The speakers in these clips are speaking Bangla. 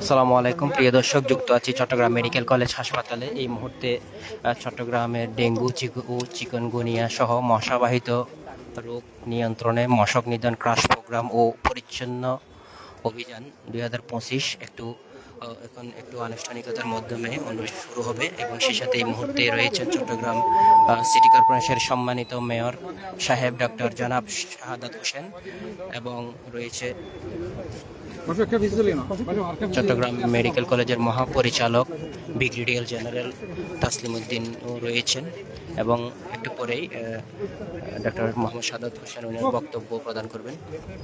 আসসালামু আলাইকুম। প্রিয় দর্শক, যুক্ত আছি চট্টগ্রাম মেডিকেল কলেজ হাসপাতালে। এই মুহূর্তে চট্টগ্রামের ডেঙ্গু, চিকু চিকনগুনিয়া সহ মশাবাহিত রোগ নিয়ন্ত্রণে মশক নিধন ক্রাশ প্রোগ্রাম ও পরিচ্ছন্ন অভিযান দুই হাজার পঁচিশ একটু এখন একটু আনুষ্ঠানিকতার মাধ্যমে অনুষ্ঠান শুরু হবে এবং সেই সাথে এই মুহূর্তে রয়েছে চট্টগ্রাম সিটি কর্পোরেশনের সম্মানিত মেয়র সাহেব ডক্টর জনাব শাহাদাত হোসেন এবং রয়েছে চট্টগ্রাম মেডিকেল কলেজের মহাপরিচালক ব্রিগেডিয়ার জেনারেল তাসলিম উদ্দিনও রয়েছেন এবং একটু পরেই ডক্টর মোহাম্মদ সাদাত হোসেন উনি বক্তব্য প্রদান করবেন।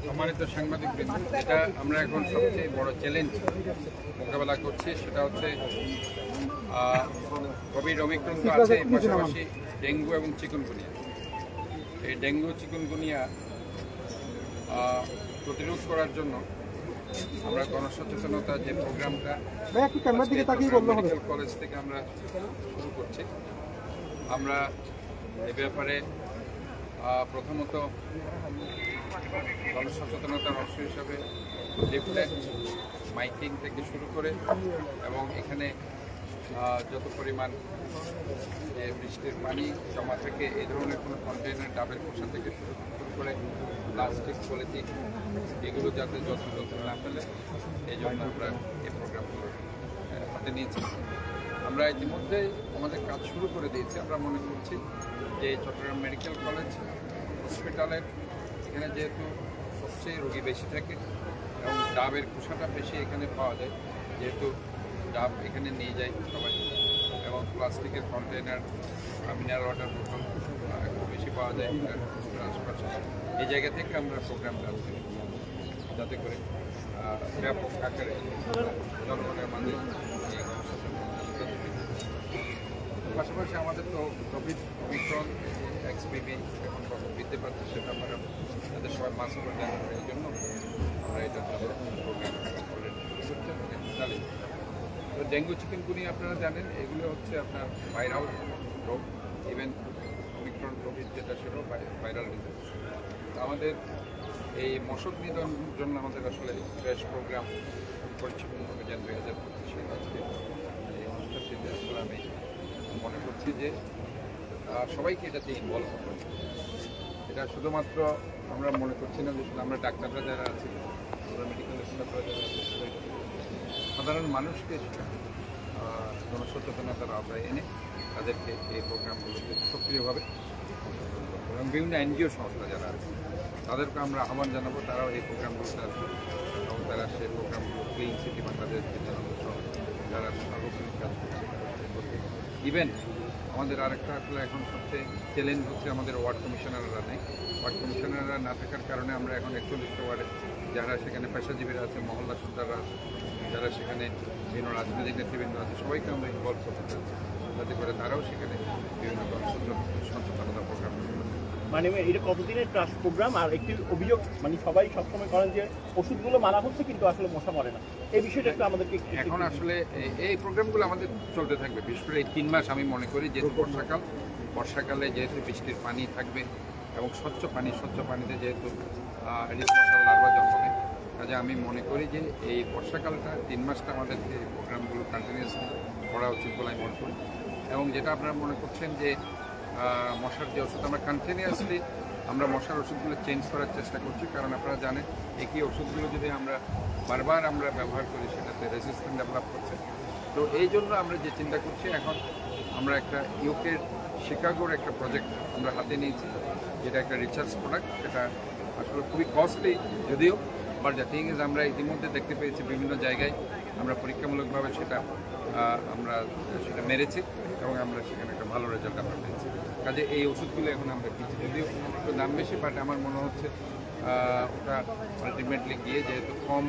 সম্মানিত সাংবাদিক যেটা আমরা এখন সবচেয়ে বড় চ্যালেঞ্জ মোকাবেলা করছি, সেটা হচ্ছে কোভিড অমিক্রণ তো আছে পাশাপাশি ডেঙ্গু এবং চিকুনগুনিয়া। এই ডেঙ্গু, চিকুনগুনিয়া প্রতিরোধ করার জন্য আমরা গণসচেতনতা যে প্রোগ্রামটা মেডিকেল কলেজ থেকে আমরা শুরু করছি। আমরা এ ব্যাপারে প্রথমত গণসচেতনতার অংশ হিসাবে লিফলেট মাইকিং থেকে শুরু করে এবং এখানে যত পরিমাণ যে বৃষ্টির পানি জমা থেকে এই ধরনের কোনো কন্টেনার ডাবের খোসা থেকে শুরু শুরু করে প্লাস্টিক, পলিথিন এগুলো যাতে যত্ন না ফেলে এই জন্য আমরা এই প্রোগ্রামগুলো হাতে নিয়েছি। আমরা ইতিমধ্যে আমাদের কাজ শুরু করে দিয়েছি। আমরা মনে করছি যে চট্টগ্রাম মেডিকেল কলেজ হসপিটালের এখানে যেহেতু সবচেয়ে রোগী বেশি থাকে এবং ডাবের খোসাটা বেশি এখানে পাওয়া যায়, যেহেতু ডাব এখানে নিয়ে যায় সবাই। এবং প্লাস্টিকের কন্টেনার মিনারেল ওয়াটার বোতল একটু বেশি পাওয়া যায় আশেপাশে এই জায়গা থেকে আমরা প্রোগ্রামটা করি। যাতে করে ব্যাপক আকারে জনগণের মাঝে পাশাপাশি আমাদের তো কোভিড অমিক্রন এক্সপিবি এখন বৃদ্ধি পাচ্ছে সেটা আমরা তাদের সবাই মাস্ক জানা এই জন্য আমরা এটা প্রোগ্রাম চালিয়ে তো ডেঙ্গু চিকেনগুনি আপনারা জানেন, এগুলো হচ্ছে আপনার ভাইরাল রোগ ইভেন অমিক্রন কোভিড যেটা সেটাও ভাইরাল ডিজিজ আমাদের এই মশক নিধন জন্য আমাদের আসলে বেশ প্রোগ্রাম পরিচ্ছন্ন অভিযান দুই হাজার পঁচিশে আজকে এই অনুষ্ঠানটিতে আসলে আমি মনে করছি যে সবাইকে এটাতে ইনভলভ হবে। এটা শুধুমাত্র আমরা মনে করছি না যে শুধু আমরা ডাক্তাররা যারা আছি, আমরা মেডিকেল স্টাফরা যারা আছি সাধারণ মানুষকে জনসচেতনতার আওতায় এনে তাদেরকে এই প্রোগ্রামগুলোতে সক্রিয়ভাবে এবং বিভিন্ন এনজিও সংস্থা যারা আছে, তাদেরকে আমরা আহ্বান জানাব, তারাও এই প্রোগ্রামগুলোতে আসবে এবং তারা সেই প্রোগ্রামগুলো বাংলাদেশ বিদ্যানন্দ সহ যারা সার্বক্ষণিক কাজ করছে ইভেন আমাদের আরেকটা আসলে এখন সবচেয়ে চ্যালেঞ্জ হচ্ছে আমাদের ওয়ার্ড কমিশনাররা নেই ওয়ার্ড কমিশনাররা না থাকার কারণে আমরা এখন একচল্লিশটা ওয়ার্ডে যারা সেখানে পেশাজীবীরা আছে মহল্লা সন্তানরা আছে যারা সেখানে বিভিন্ন রাজনৈতিক নেতৃবৃন্দ আছে সবাইকে আমরা ইনভলভ করতে চাচ্ছি। যাতে করে তারাও সেখানে বিভিন্ন সচেতনতা প্রোগ্রাম মানে এটা কতদিনের ট্রাস্ট প্রোগ্রাম আর একটি অভিযোগ মানে সবাই সবসময় করেন যে ওষুধগুলো মারা হচ্ছে কিন্তু আসলে মশা মরে না। এই বিষয়টা একটু আমাদেরকে এখন আসলে এই- এই প্রোগ্রামগুলো আমাদের চলতে থাকবে। বিশেষ করে এই তিন মাস আমি মনে করি যেহেতু বর্ষাকাল বর্ষাকালে যেহেতু বৃষ্টির পানি থাকবে এবং স্বচ্ছ পানি, স্বচ্ছ পানিতে যেহেতু লার্ভা কাজে আমি মনে করি যে এই বর্ষাকালটা তিন মাসটা আমাদেরকে এই প্রোগ্রামগুলো কন্টিনিউসলি করা উচিত বলে আমি মনে করি। এবং যেটা আপনারা মনে করছেন যে মশার যে ওষুধ আমরা কন্টিনিউয়াসলি আমরা মশার ওষুধগুলো চেঞ্জ করার চেষ্টা করছি, কারণ আপনারা জানেন একই ওষুধগুলো যদি আমরা বারবার আমরা ব্যবহার করি, সেটাতে রেজিস্ট্যান্ট ডেভেলপ করছে তো এই জন্য আমরা যে চিন্তা করছি, এখন আমরা একটা ইউকের শিকাগোর একটা প্রজেক্ট আমরা হাতে নিয়েছি, যেটা একটা রিচার্জ প্রোডাক্ট সেটা আসলে খুবই কস্টলি যদিও বাট দ্য থিং ইজ আমরা ইতিমধ্যে দেখতে পেয়েছি বিভিন্ন জায়গায় আমরা পরীক্ষামূলকভাবে সেটা আমরা সেটা মেরেছি এবং আমরা সেখানে একটা ভালো রেজাল্ট আমরা পেয়েছি। কাজে এই ওষুধগুলো এখন আমরা দিচ্ছি। যদিও একটু দাম বেশি বাট আমার মনে হচ্ছে ওটা আলটিমেটলি গিয়ে যেহেতু কম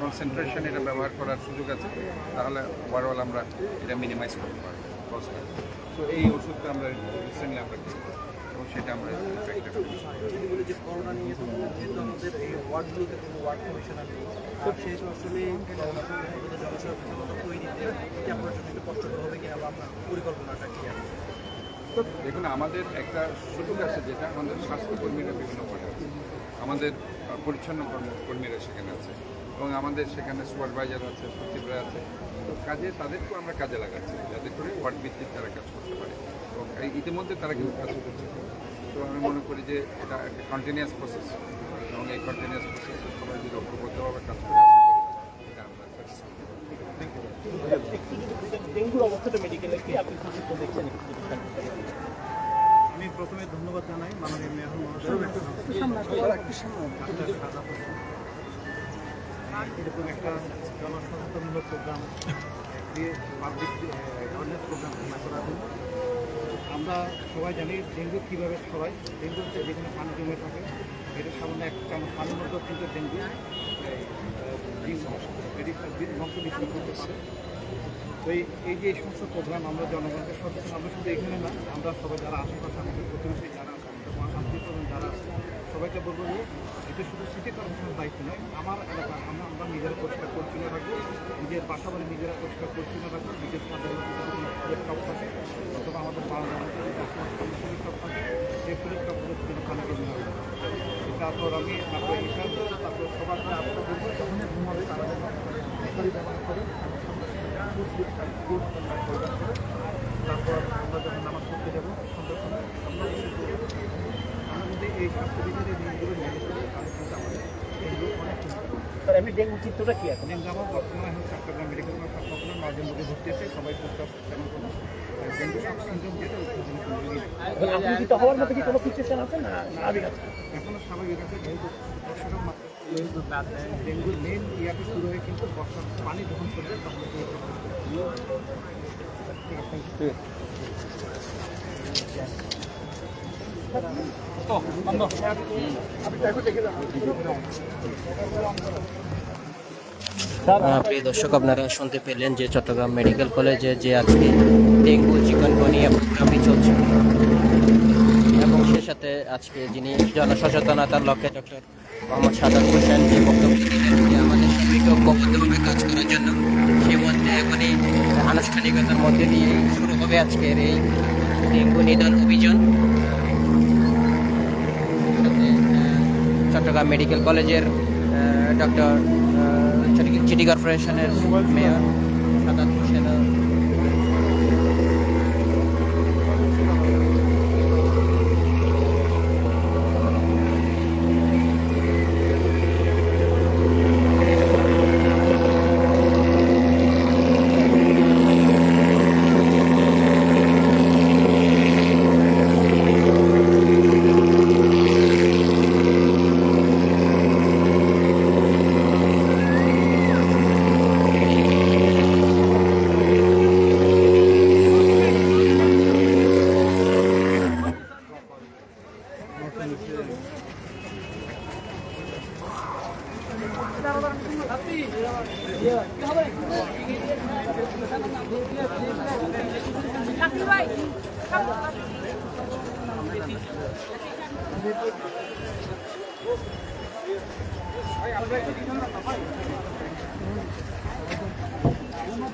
কনসেন্ট্রেশন এটা ব্যবহার করার সুযোগ আছে, তাহলে ওভারঅল আমরা এটা মিনিমাইজ করতে পারব। তো এই ওষুধটা আমরা রিসেন্টলি আমরা এবং সেটা আমরা যদি বলি যে করোনা নিয়ে তো আমাদের এই ওয়ার্ডগুলোতে কোনো ওয়ার্ড কমিশনার নেই। সেহেতু আসলে জনসচেতনতা তৈরিতে আপনার জন্য একটু কষ্টকর হবে কিনা বা আপনার পরিকল্পনাটা কি আছে। দেখুন আমাদের একটা সুযোগ আছে যেটা আমাদের স্বাস্থ্যকর্মীরা বিভিন্ন পদে আছে। আমাদের পরিচ্ছন্ন কর্ম কর্মীরা সেখানে আছে এবং আমাদের সেখানে সুপারভাইজার আছে সচিবরা আছে। কাজে তাদেরকেও আমরা কাজে লাগাচ্ছি যাতে করে ওয়ার্ড ভিত্তিক তারা কাজ করতে পারে। এবং এই ইতিমধ্যে তারা কিন্তু কাজ করছে। তো আমি মনে করি যে এটা একটা কন্টিনিউয়াস প্রসেস এবং এই কন্টিনিউয়াস প্রসেসে সবাই যদি ঐক্যবদ্ধভাবে কাজ করে এটা আমরা ডেঙ্গুর অবস্থাটা মেডিকেলে কি আপনি দেখছেন। আমি প্রথমে ধন্যবাদ জানাই মাননীয় মেয়র হোসেন। এরকম একটা জনসচেতনমূলক প্রোগ্রাম দিয়ে পাবলিক অ্যাওয়ারনেস প্রোগ্রাম ঘোষণা আমরা সবাই জানি ডেঙ্গু কীভাবে ছড়ায়। ডেঙ্গু হচ্ছে যেখানে পানি জমে থাকে। এটা সামান্য এক চামচ পানির কিন্তু ডেঙ্গু বংশ বিস্তার করতে পারে। তো এই যে এই সমস্ত প্রোগ্রাম আমরা জনগণকে সচেতন, আমরা শুধু এখানে না, আমরা সবাই যারা আশেপাশে আমাদের প্রতিবেশী যারা আমাদের যারা আছে, সবাইকে বলব যে এটা শুধু সিটি কর্পোরেশনের দায়িত্ব নয়, আমার এলাকা, আমরা আমরা নিজেরা পরিষ্কার পরিচ্ছন্ন রাখব নিজের বাড়ি নিজেরা পরিষ্কার পরিচ্ছন্ন রাখব নিজের সাথে টপ থাকে, অথবা আমাদের পাড়া টপ থাকে সেই ফুলের টপগুলো যেন তারপর আমি তারপর সবার করে তারপর আমরা যখন নামাজ পড়তে যাব, সন্ধ্যার সময়, আমরা এই স্বাস্থ্যবিধির এই নিয়মগুলো মেনে চলি স্যার এমনি ডেঙ্গু চিত্রটা কি এখন? ডেঙ্গু আমার বর্তমানে এখন চট্টগ্রাম মেডিকেল কলেজ হাসপাতালে নজন রোগী ভর্তি আছে সবাই প্রস্তাব কোনো ডেঙ্গু যেটা কোনো কোনো রোগী নেই। আতঙ্কিত হওয়ার মতো কি কোনো সিচুয়েশন আছে না স্বাভাবিক আছে? এখনও স্বাভাবিক আছে যেহেতু বর্ষাটা মাত্র যেহেতু ডেঙ্গুর মেন ইয়াটা শুরু হয়ে কিন্তু বর্ষার পানি যখন চলে তখন প্রিয় দর্শক, আপনারা শুনতে পেলেন যে চট্টগ্রাম মেডিকেল কলেজে যে আজকে ডেঙ্গু চিকনগুনিয়া প্রোগ্রামটি চলছে। এবং সে সাথে আজকে যিনি জনসচেতনতার লক্ষ্যে ডক্টর মোহাম্মদ সাদাত হোসেন যে বক্তব্য আমাদের সবাইকে ঐক্যবদ্ধভাবে কাজ করার জন্য সে মধ্যে এখনই আনুষ্ঠানিকতার মধ্যে দিয়ে শুরু হবে আজকের এই ডেঙ্গু নিধন অভিযান। চট্টগ্রাম মেডিকেল কলেজের ডক্টর চিটি কর্পোরেশনের মেয়র সাদাত হোসেন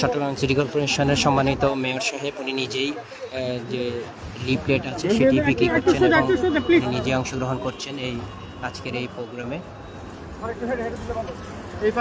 চট্টগ্রাম সিটি কর্পোরেশনের সম্মানিত মেয়র সাহেব উনি নিজেই যে লিফলেট আছে সেটি বিক্রি করছেন এবং উনি নিজে অংশগ্রহণ করছেন এই আজকের এই প্রোগ্রামে। এই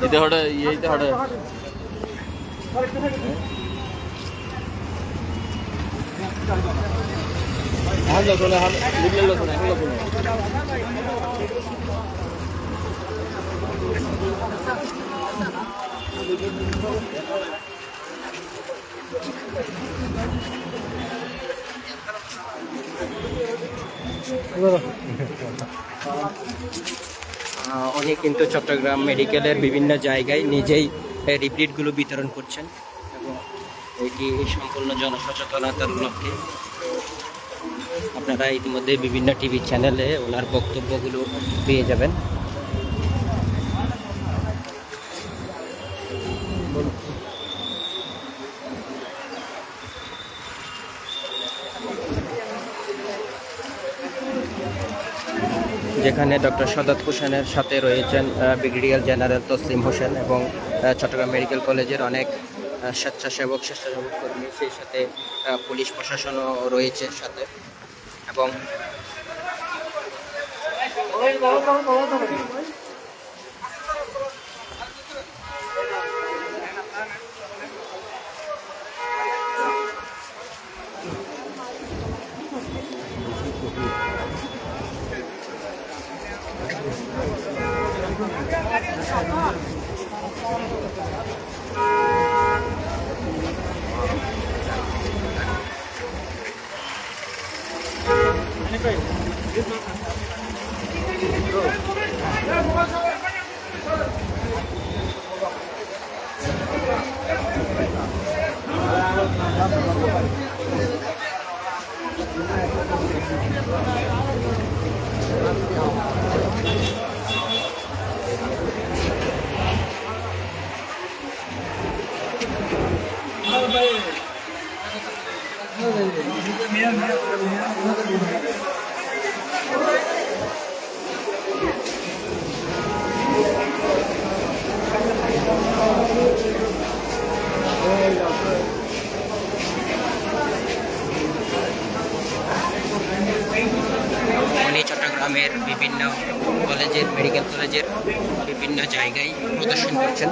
ইতে উনি কিন্তু চট্টগ্রাম মেডিকেলের বিভিন্ন জায়গায় নিজেই রিপ্লিটগুলো বিতরণ করছেন এবং এটি সম্পূর্ণ জনসচেতনতার লক্ষ্যে আপনারা ইতিমধ্যে বিভিন্ন টিভি চ্যানেলে ওনার বক্তব্যগুলো পেয়ে যাবেন। যেখানে ডক্টর সদাত হোসেনের সাথে রয়েছেন ব্রিগেডিয়ার জেনারেল তসলিম হোসেন এবং চট্টগ্রাম মেডিকেল কলেজের অনেক স্বেচ্ছাসেবক স্বেচ্ছাসেবক কর্মী, সেই সাথে পুলিশ প্রশাসনও রয়েছে সাথে। এবং চট্টগ্রামের বিভিন্ন কলেজের মেডিকেল কলেজের বিভিন্ন জায়গায় প্রদর্শন করছেন।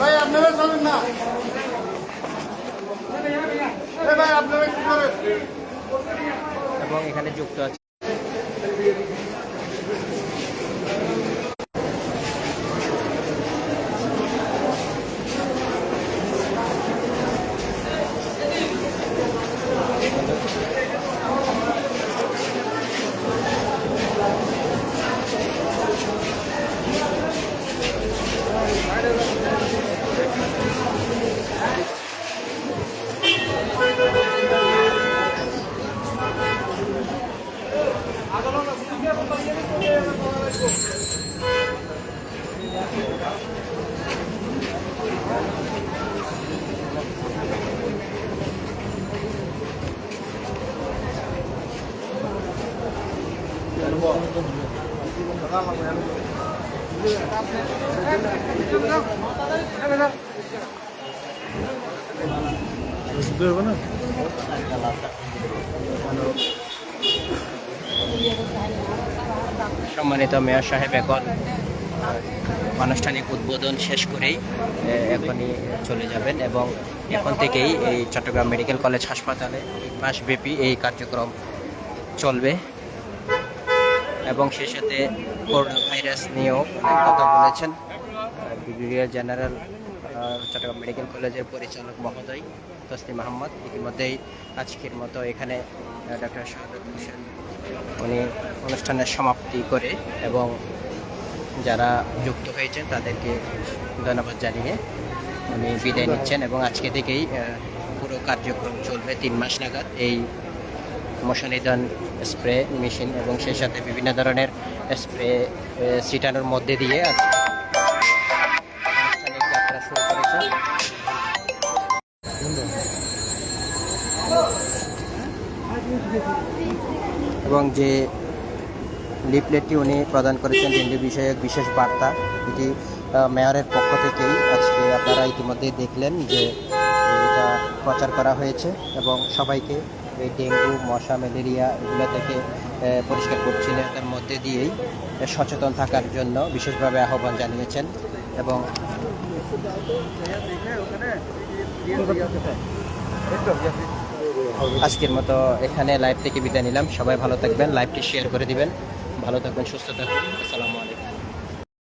ভাই আপনারা চলেন না এবং এখানে যুক্ত আছে সম্মানিত মেয়র সাহেব, এখন আনুষ্ঠানিক উদ্বোধন শেষ করেই এখনই চলে যাবেন এবং এখন থেকেই এই চট্টগ্রাম মেডিকেল কলেজ হাসপাতালে মাসব্যাপী এই কার্যক্রম চলবে। এবং সেই সাথে করোনা ভাইরাস নিয়েও কথা বলেছেন। ব্রিগেডিয়ার জেনারেল চট্টগ্রাম মেডিকেল কলেজের পরিচালক মহোদয় তসলিম আহমদ ইতিমধ্যেই আজকের মতো এখানে ডক্টর শাহাদত হোসেন উনি অনুষ্ঠানের সমাপ্তি করে এবং যারা যুক্ত হয়েছেন তাদেরকে ধন্যবাদ জানিয়ে উনি বিদায় নিচ্ছেন এবং আজকে থেকেই পুরো কার্যক্রম চলবে তিন মাস নাগাদ। এই মশানিদান স্প্রে মেশিন এবং সেই সাথে বিভিন্ন ধরনের স্প্রে ছিটানোর মধ্যে দিয়ে এবং যে লিফলেটটি উনি প্রদান করেছেন ডেঙ্গু বিষয়ক বিশেষ বার্তা, এটি মেয়রের পক্ষ থেকেই আজকে আপনারা ইতিমধ্যে দেখলেন যে এটা প্রচার করা হয়েছে এবং সবাইকে এই ডেঙ্গু, মশা, ম্যালেরিয়া এগুলো থেকে পরিষ্কার পরিচ্ছন্নতার মধ্যে দিয়েই সচেতন থাকার জন্য বিশেষভাবে আহ্বান জানিয়েছেন এবং আজকের মতো এখানে লাইভ থেকে বিদায় নিলাম। সবাই ভালো থাকবেন, লাইভটি শেয়ার করে দিবেন। ভালো থাকবেন, সুস্থ থাকবেন। আসসালামু আলাইকুম।